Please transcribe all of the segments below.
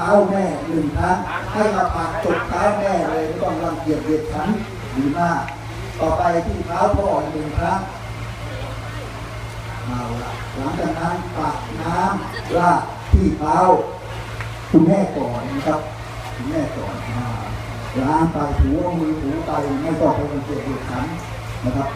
เท้าแม่หนึ่งครั้งให้มาปากจดเท้าแม่เลยไม่ต้องรังเกียจเบียดฉันดีมาก ต่อไปที่เท้าพ่อหนึ่งครั้งเอาละหลังจากนั้นตักน้ำราดที่เท้าคุณแม่ก่อนนะครับคุณแม่ก่อนล้างไปถูเอามือถูไปไม่ต้องไปรังเกียจเบียดฉันนะครับ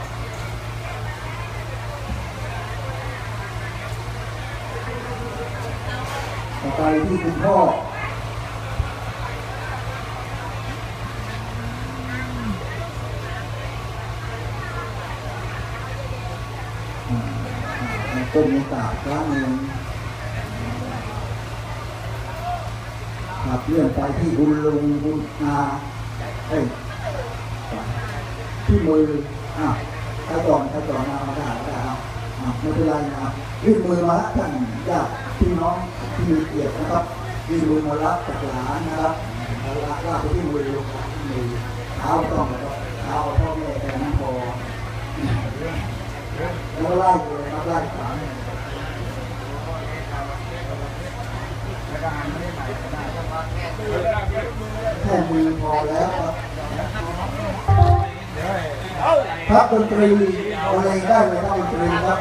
ต่อไปที่คุณพ่ออ่าอ่า ต้นในตากครั้งหนึ่งขับเรื่องไปที่บุญลุงบุญนาเอ้ยที่มืออะถ้าก่อนถ้าก่อนมาได้ได้ครับอะไม่เป็นไรนะครับยื่นมือมาละท่านญาติพี่น้องที่มีเกียรตินะครับยื่นมือมารับจากหลานนะครับแล้วลากไปที่มือลงมาที่มือเท้าต้องเท้าพ่อแม่แต่นั้นพอ แล้วไล่เลยครับไล่สาแค่มือพอแล้วครับพักดนตรีอะไรได้เลยนะดนตรีครับ